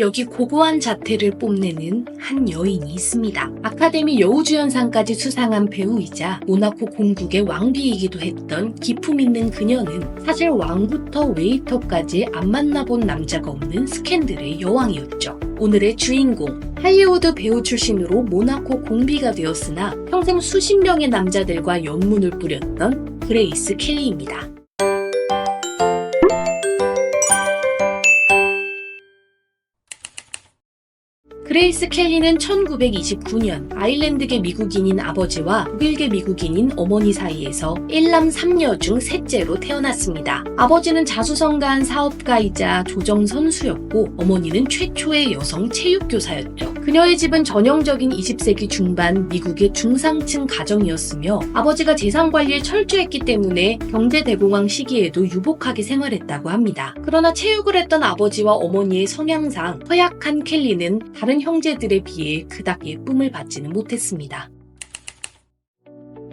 여기 고고한 자태를 뽐내는 한 여인이 있습니다. 아카데미 여우주연상까지 수상한 배우이자 모나코 공국의 왕비이기도 했던 기품 있는 그녀는 사실 왕부터 웨이터까지 안 만나본 남자가 없는 스캔들의 여왕이었죠. 오늘의 주인공 할리우드 배우 출신으로 모나코 공비가 되었으나 평생 수십 명의 남자들과 연문을 뿌렸던 그레이스 켈리입니다. 그레이스 켈리는 1929년 아일랜드계 미국인인 아버지와 독일계 미국인인 어머니 사이에서 1남 3녀 중 셋째로 태어났습니다. 아버지는 자수성가한 사업가이자 조정 선수였고 어머니는 최초의 여성 체육교사였죠. 그녀의 집은 전형적인 20세기 중반 미국의 중상층 가정이었으며 아버지가 재산 관리에 철저했기 때문에 경제 대공황 시기에도 유복하게 생활했다고 합니다. 그러나 체육을 했던 아버지와 어머니의 성향상 허약한 켈리는 다른 형제들에 비해 그닥 예쁨을 받지는 못했습니다.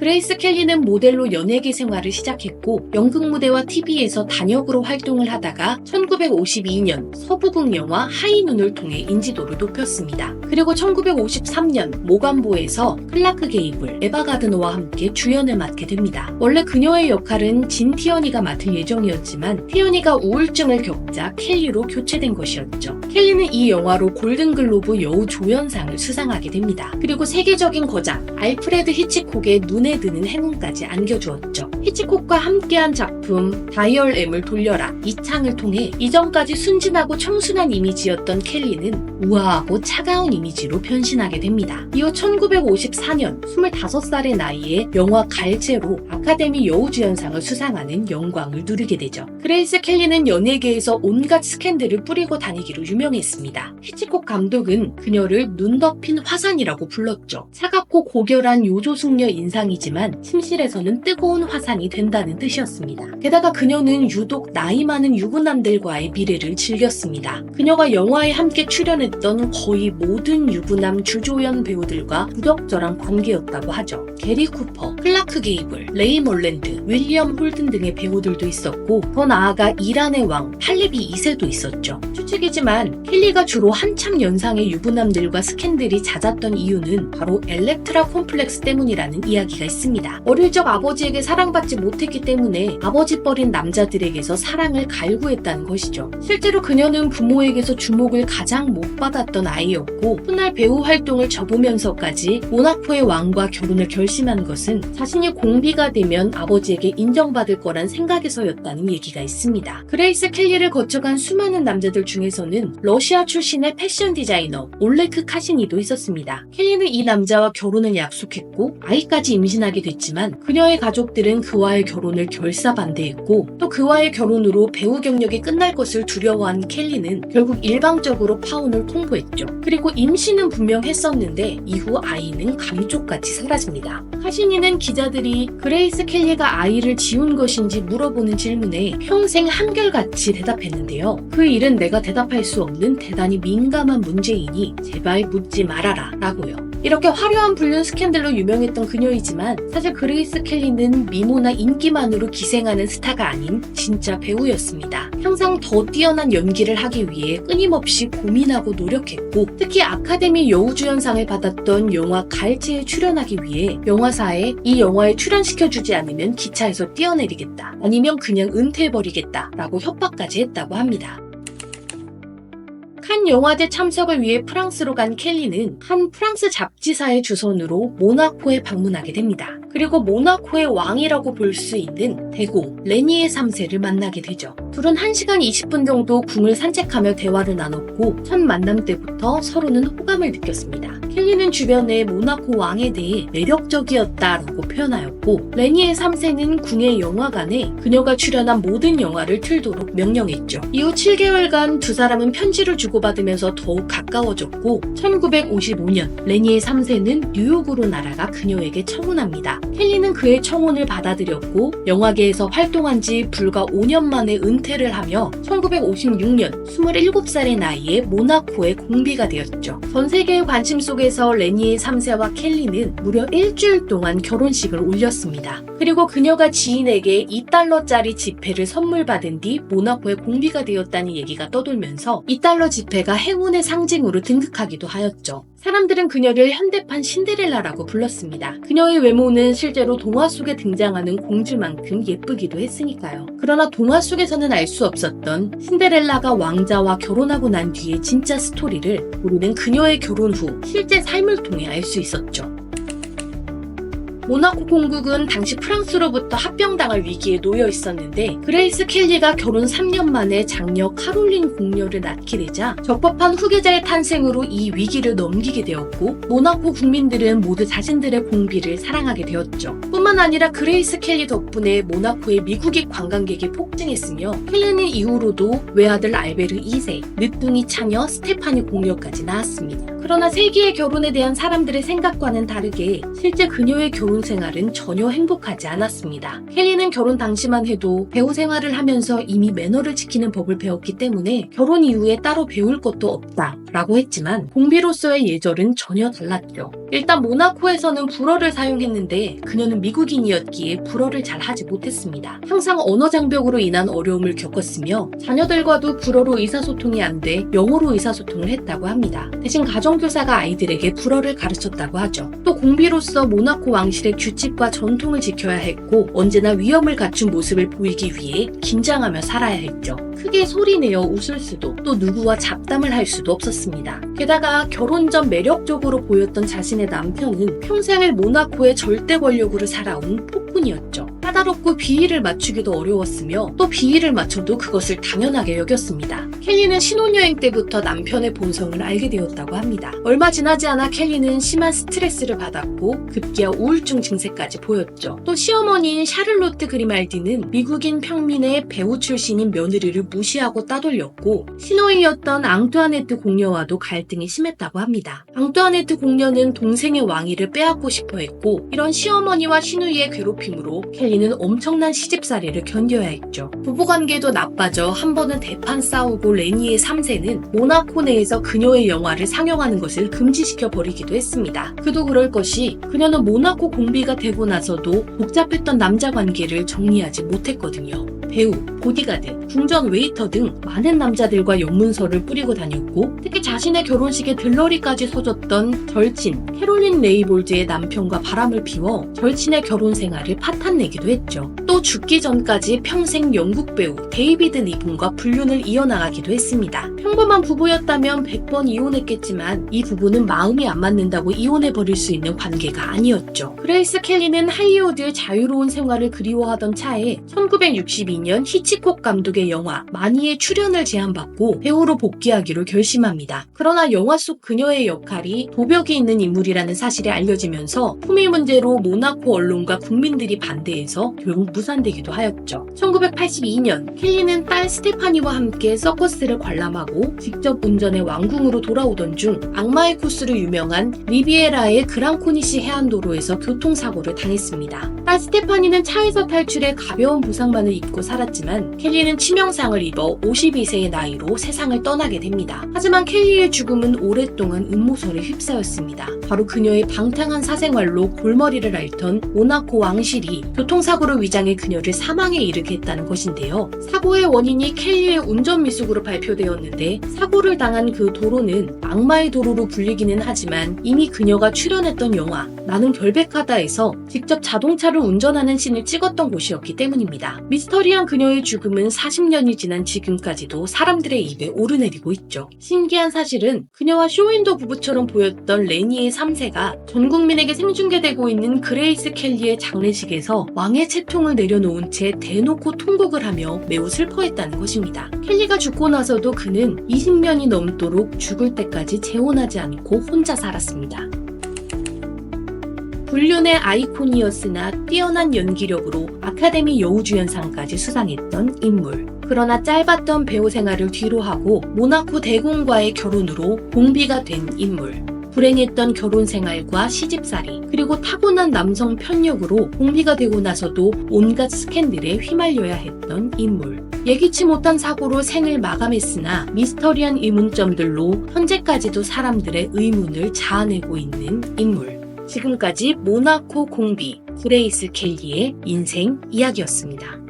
그레이스 켈리는 모델로 연예계 생활을 시작했고 연극 무대와 TV에서 단역으로 활동을 하다가 1952년 서부극 영화 하이눈을 통해 인지도를 높였습니다. 그리고 1953년 모간보에서 클라크 게이블, 에바 가드너와 함께 주연을 맡게 됩니다. 원래 그녀의 역할은 진 티어니가 맡을 예정이었지만 티어니가 우울증을 겪자 켈리로 교체된 것이었죠. 켈리는 이 영화로 골든글로브 여우 조연상을 수상하게 됩니다. 그리고 세계적인 거장 알프레드 히치콕의 눈에 드는 행운까지 안겨주었죠. 히치콕과 함께한 작품 다이얼 M을 돌려라 이 창을 통해 이전까지 순진하고 청순한 이미지였던 켈리는 우아하고 차가운 이미지로 변신하게 됩니다. 이후 1954년 25살의 나이에 영화 갈제로 아카데미 여우주연상을 수상하는 영광을 누리게 되죠. 그레이스 켈리는 연예계에서 온갖 스캔들을 뿌리고 다니기로 유명했습니다. 히치콕 감독은 그녀를 눈 덮인 화산이라고 불렀죠. 차갑고 고결한 요조숙녀 인상이지만 침실에서는 뜨거운 화산 이 된다는 뜻이었습니다. 게다가 그녀는 유독 나이 많은 유부남들과의 미래를 즐겼습니다. 그녀가 영화에 함께 출연했던 거의 모든 유부남 주조연 배우들과 부적절한 관계였다고 하죠. 게리 쿠퍼, 클라크 게이블, 레이 몰랜드, 윌리엄 홀든 등의 배우들도 있었고 더 나아가 이란의 왕 팔리비 2세도 있었죠. 추측이지만 켈리가 주로 한참 연상의 유부남들과 스캔들이 잦았던 이유는 바로 엘렉트라 콤플렉스 때문이라는 이야기가 있습니다. 어릴 적 아버지에게 사랑받 지 못했기 때문에 아버지 뻘인 남자들에게서 사랑을 갈구했다는 것이죠. 실제로 그녀는 부모에게서 주목을 가장 못 받았던 아이였고 훗날 배우 활동을 접으면서까지 모나코의 왕과 결혼을 결심한 것은 자신이 공비가 되면 아버지에게 인정받을 거란 생각에서였다는 얘기가 있습니다. 그레이스 켈리를 거쳐간 수많은 남자들 중에서는 러시아 출신의 패션 디자이너 올레크 카시니도 있었습니다. 켈리는 이 남자와 결혼을 약속했고 아이까지 임신하게 됐지만 그녀의 가족들은 그와의 결혼을 결사 반대했고 또 그와의 결혼으로 배우 경력이 끝날 것을 두려워한 켈리는 결국 일방적으로 파혼을 통보했죠. 그리고 임신은 분명 했었는데 이후 아이는 감쪽같이 사라집니다. 카시니는 기자들이 그레이스 켈리가 아이를 지운 것인지 물어보는 질문에 평생 한결같이 대답했는데요. 그 일은 내가 대답할 수 없는 대단히 민감한 문제이니 제발 묻지 말아라 라고요. 이렇게 화려한 불륜 스캔들로 유명했던 그녀이지만 사실 그레이스 켈리는 미모나 인기만으로 기생하는 스타가 아닌 진짜 배우였습니다. 항상 더 뛰어난 연기를 하기 위해 끊임없이 고민하고 노력했고 특히 아카데미 여우주연상을 받았던 영화 갈치에 출연하기 위해 영화사에 이 영화에 출연시켜주지 않으면 기차에서 뛰어내리겠다 아니면 그냥 은퇴해버리겠다 라고 협박까지 했다고 합니다. 칸 영화제 참석을 위해 프랑스로 간 켈리는 한 프랑스 잡지사의 주선으로 모나코에 방문하게 됩니다. 그리고 모나코의 왕이라고 볼 수 있는 대공 레니의 3세를 만나게 되죠. 둘은 1시간 20분 정도 궁을 산책하며 대화를 나눴고 첫 만남 때부터 서로는 호감을 느꼈습니다. 켈리는 주변에 모나코 왕에 대해 매력적이었다라고 표현하였고 레니의 3세는 궁의 영화관에 그녀가 출연한 모든 영화를 틀도록 명령했죠. 이후 7개월간 두 사람은 편지를 주고받으면서 더욱 가까워졌고 1955년 레니의 3세는 뉴욕으로 날아가 그녀에게 청혼합니다. 켈리는 그의 청혼을 받아들였고 영화계에서 활동한 지 불과 5년 만에 은퇴를 하며 1956년 27살의 나이에 모나코의 공비가 되었죠. 전 세계의 관심 속에 속에서 레니의 3세와 켈리는 무려 일주일 동안 결혼식을 올렸습니다. 그리고 그녀가 지인에게 2달러짜리 지폐를 선물 받은 뒤 모나코의 공비가 되었다는 얘기가 떠돌면서 2달러 지폐가 행운의 상징으로 등극하기도 하였죠. 사람들은 그녀를 현대판 신데렐라라고 불렀습니다. 그녀의 외모는 실제로 동화 속에 등장하는 공주만큼 예쁘기도 했으니까요. 그러나 동화 속에서는 알 수 없었던 신데렐라가 왕자와 결혼하고 난 뒤의 진짜 스토리를 우리는 그녀의 결혼 후 실제 삶을 통해 알 수 있었죠. 모나코 공국은 당시 프랑스로부터 합병당할 위기에 놓여 있었는데 그레이스 켈리가 결혼 3년 만에 장녀 카롤린 공녀를 낳게 되자 적법한 후계자의 탄생으로 이 위기를 넘기게 되었고 모나코 국민들은 모두 자신들의 공비를 사랑하게 되었죠. 뿐만 아니라 그레이스 켈리 덕분에 모나코의 미국인 관광객이 폭증했으며 켈리는 이후로도 외아들 알베르 2세, 늦둥이 차녀 스테파니 공녀까지 낳았습니다. 그러나 세기의 결혼에 대한 사람들의 생각과는 다르게 실제 그녀의 결혼 생활은 전혀 행복하지 않았습니다. 켈리는 결혼 당시만 해도 배우 생활을 하면서 이미 매너를 지키는 법을 배웠기 때문에 결혼 이후에 따로 배울 것도 없다 라고 했지만 공비로서의 예절은 전혀 달랐죠. 일단 모나코에서는 불어를 사용했는데 그녀는 미국인이었기에 불어를 잘 하지 못했습니다. 항상 언어 장벽으로 인한 어려움을 겪었으며 자녀들과도 불어로 의사소통이 안 돼 영어로 의사소통을 했다고 합니다. 대신 가정교사가 아이들에게 불어를 가르쳤다고 하죠. 또 공비로서 모나코 왕실의 규칙과 전통을 지켜야 했고 언제나 위험을 갖춘 모습을 보이기 위해 긴장하며 살아야 했죠. 크게 소리내어 웃을 수도 또 누구와 잡담을 할 수도 없었습니다. 게다가 결혼 전 매력적으로 보였던 자신의 남편은 평생을 모나코의 절대 권력으로 살아온 폭군이었죠. 까다롭고 비위를 맞추기도 어려웠으며 또 비위를 맞춰도 그것을 당연하게 여겼습니다. 켈리는 신혼여행 때부터 남편의 본성을 알게 되었다고 합니다. 얼마 지나지 않아 켈리는 심한 스트레스를 받았고 급기야 우울증 증세까지 보였죠. 또 시어머니인 샤를로트 그리말디는 미국인 평민의 배우 출신인 며느리를 무시하고 따돌렸고 신호이였던 앙투아네트 공녀와도 갈등이 심했다고 합니다. 앙투아네트 공녀는 동생의 왕위를 빼앗고 싶어 했고 이런 시어머니와 신우이의 괴롭힘으로 켈리는 엄청난 시집살이를 견뎌야 했죠. 부부관계도 나빠져 한 번은 대판 싸우고 레니의 3세는 모나코 내에서 그녀의 영화를 상영하는 것을 금지시켜 버리기도 했습니다. 그도 그럴 것이 그녀는 모나코 공비가 되고 나서도 복잡했던 남자 관계를 정리하지 못했거든요. 배우, 보디가드, 궁전 웨이터 등 많은 남자들과 연문서를 뿌리고 다녔고 특히 자신의 결혼식에 들러리까지 서줬던 절친 캐롤린 레이볼즈의 남편과 바람을 피워 절친의 결혼 생활을 파탄내기도 했죠. 또 죽기 전까지 평생 영국 배우 데이비드 리본과 불륜을 이어나가기도 했습니다. 평범한 부부였다면 100번 이혼했겠지만 이 부부는 마음이 안 맞는다고 이혼해버릴 수 있는 관계가 아니었죠. 그레이스 켈리는 할리우드의 자유로운 생활을 그리워하던 차에 1962년 히치콕 감독의 영화 마니의 출연을 제안받고 배우로 복귀하기로 결심합니다. 그러나 영화 속 그녀의 역할이 도벽이 있는 인물이라는 사실이 알려지면서 품위 문제로 모나코 언론과 국민들이 반대해서 결국 무산되기도 하였죠. 1982년 켈리는 딸 스테파니와 함께 서커스를 관람하고 직접 운전해 왕궁으로 돌아오던 중 악마의 코스로 유명한 리비에라의 그랑코니시 해안도로에서 교통사고를 당했습니다. 딸 스테파니는 차에서 탈출해 가벼운 부상만을 입고 살았지만 켈리는 치명상을 입어 52세의 나이로 세상을 떠나게 됩니다. 하지만 켈리의 죽음은 오랫동안 음모설에 휩싸였습니다. 바로 그녀의 방탕한 사생활로 골머리를 앓던 모나코 왕실이 교통사고로 위장해 그녀를 사망에 이르게 했다는 것인데요. 사고의 원인이 켈리의 운전 미숙으로 발표되었는데 사고를 당한 그 도로는 악마의 도로로 불리기는 하지만 이미 그녀가 출연했던 영화 나는 결백하다에서 직접 자동차를 운전하는 씬을 찍었던 곳이었기 때문입니다. 미스터리한 그녀의 죽음은 40년이 지난 지금까지도 사람들의 입에 오르내리고 있죠. 신기한 사실은 그녀와 쇼윈도 부부처럼 보였던 레니의 3세가 전 국민에게 생중계되고 있는 그레이스 켈리의 장례식에서 왕의 채통을 내려놓은 채 대놓고 통곡을 하며 매우 슬퍼했다는 것입니다. 켈리가 죽고 나서도 그는 20년이 넘도록 죽을 때까지 재혼하지 않고 혼자 살았습니다. 불륜의 아이콘이었으나 뛰어난 연기력으로 아카데미 여우주연상까지 수상했던 인물. 그러나 짧았던 배우 생활을 뒤로하고 모나코 대공과의 결혼으로 공비가 된 인물. 불행했던 결혼 생활과 시집살이, 그리고 타고난 남성 편력으로 공비가 되고 나서도 온갖 스캔들에 휘말려야 했던 인물. 예기치 못한 사고로 생을 마감했으나 미스터리한 의문점들로 현재까지도 사람들의 의문을 자아내고 있는 인물. 지금까지 모나코 공비 그레이스 켈리의 인생 이야기였습니다.